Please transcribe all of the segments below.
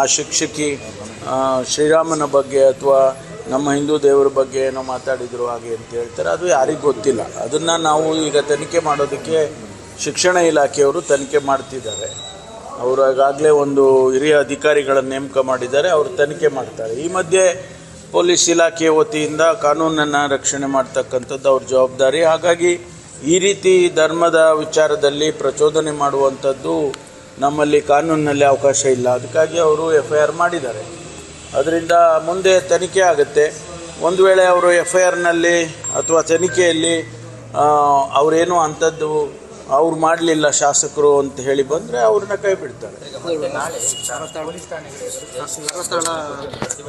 ಆ ಶಿಕ್ಷಕಿ ಶ್ರೀರಾಮನ ಬಗ್ಗೆ ಅಥವಾ ನಮ್ಮ ಹಿಂದೂ ದೇವರ ಬಗ್ಗೆ ಏನೋ ಮಾತಾಡಿದ್ರು ಹಾಗೆ ಅಂತ ಹೇಳ್ತಾರೆ. ಅದು ಯಾರಿಗೂ ಗೊತ್ತಿಲ್ಲ. ಅದನ್ನು ನಾವು ಈಗ ತನಿಖೆ ಮಾಡೋದಕ್ಕೆ ಶಿಕ್ಷಣ ಇಲಾಖೆಯವರು ತನಿಖೆ ಮಾಡ್ತಿದ್ದಾರೆ. ಅವರು ಈಗಾಗಲೇ ಒಂದು ಹಿರಿಯ ಅಧಿಕಾರಿಗಳನ್ನು ನೇಮಕ ಮಾಡಿದ್ದಾರೆ. ಅವರು ತನಿಖೆ ಮಾಡ್ತಾರೆ. ಈ ಮಧ್ಯೆ ಪೊಲೀಸ್ ಇಲಾಖೆಯ ವತಿಯಿಂದ ಕಾನೂನನ್ನು ರಕ್ಷಣೆ ಮಾಡ್ತಕ್ಕಂಥದ್ದು ಅವ್ರ ಜವಾಬ್ದಾರಿ. ಹಾಗಾಗಿ ಈ ರೀತಿ ಧರ್ಮದ ವಿಚಾರದಲ್ಲಿ ಪ್ರಚೋದನೆ ಮಾಡುವಂಥದ್ದು ನಮ್ಮಲ್ಲಿ ಕಾನೂನಿನಲ್ಲಿ ಅವಕಾಶ ಇಲ್ಲ. ಅದಕ್ಕಾಗಿ ಅವರು ಎಫ್ ಐ ಆರ್ ಮಾಡಿದ್ದಾರೆ. ಅದರಿಂದ ಮುಂದೆ ತನಿಖೆ ಆಗುತ್ತೆ. ಒಂದು ವೇಳೆ ಅವರು ಎಫ್ ಐ ಆರ್ನಲ್ಲಿ ಅಥವಾ ತನಿಖೆಯಲ್ಲಿ ಅವರೇನು ಅಂಥದ್ದು ಅವ್ರು ಮಾಡಲಿಲ್ಲ ಶಾಸಕರು ಅಂತ ಹೇಳಿ ಬಂದರೆ ಅವ್ರನ್ನ ಕೈ ಬಿಡ್ತಾರೆ. ಇಲ್ಲ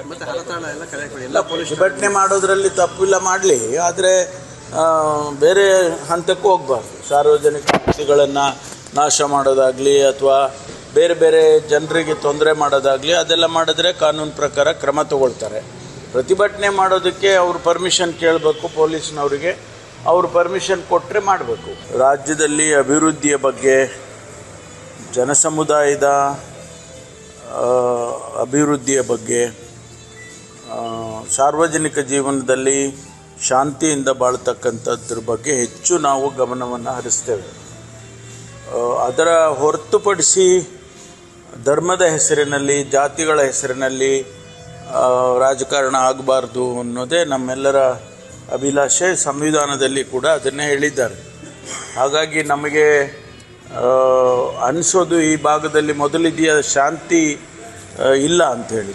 ಮತ್ತೆ ಘಟನೆ ಎಲ್ಲ ತಪ್ಪು ಇಲ್ಲ ಪ್ರತಿಭಟನೆ ಮಾಡೋದ್ರಲ್ಲಿ ತಪ್ಪಿಲ್ಲ ಮಾಡಲಿ. ಆದರೆ ಬೇರೆ ಹಂತಕ್ಕೂ ಹೋಗ್ಬಾರ್ದು. ಸಾರ್ವಜನಿಕ ಆಸ್ತಿಗಳನ್ನು ನಾಶ ಮಾಡೋದಾಗಲಿ ಅಥವಾ ಬೇರೆ ಬೇರೆ ಜನರಿಗೆ ತೊಂದರೆ ಮಾಡೋದಾಗಲಿ ಅದೆಲ್ಲ ಮಾಡಿದ್ರೆ ಕಾನೂನು ಪ್ರಕಾರ ಕ್ರಮ ತಗೊಳ್ತಾರೆ. ಪ್ರತಿಭಟನೆ ಮಾಡೋದಕ್ಕೆ ಅವರು ಪರ್ಮಿಷನ್ ಕೇಳಬೇಕು, ಪೊಲೀಸ್ನವರಿಗೆ. ಅವರು ಪರ್ಮಿಷನ್ ಕೊಟ್ಟರೆ ಮಾಡಬೇಕು. ರಾಜ್ಯದಲ್ಲಿ ಅಭಿವೃದ್ಧಿಯ ಬಗ್ಗೆ ಜನಸಮುದಾಯದ ಸಮುದಾಯದ ಅಭಿವೃದ್ಧಿಯ ಬಗ್ಗೆ ಸಾರ್ವಜನಿಕ ಜೀವನದಲ್ಲಿ ಶಾಂತಿಯಿಂದ ಬಾಳ್ತಕ್ಕಂಥದ್ರ ಬಗ್ಗೆ ಹೆಚ್ಚು ನಾವು ಗಮನವನ್ನು ಹರಿಸ್ತೇವೆ. ಅದರ ಹೊರತುಪಡಿಸಿ ಧರ್ಮದ ಹೆಸರಿನಲ್ಲಿ, ಜಾತಿಗಳ ಹೆಸರಿನಲ್ಲಿ ರಾಜಕಾರಣ ಆಗಬಾರ್ದು ಅನ್ನೋದೇ ನಮ್ಮೆಲ್ಲರ ಅಭಿಲಾಷೆ. ಸಂವಿಧಾನದಲ್ಲಿ ಕೂಡ ಅದನ್ನೇ ಹೇಳಿದ್ದಾರೆ. ಹಾಗಾಗಿ ನಮಗೆ ಅನಿಸೋದು ಈ ಭಾಗದಲ್ಲಿ ಮೊದಲಿದೆಯ ಶಾಂತಿ ಇಲ್ಲ ಅಂತ ಹೇಳಿ.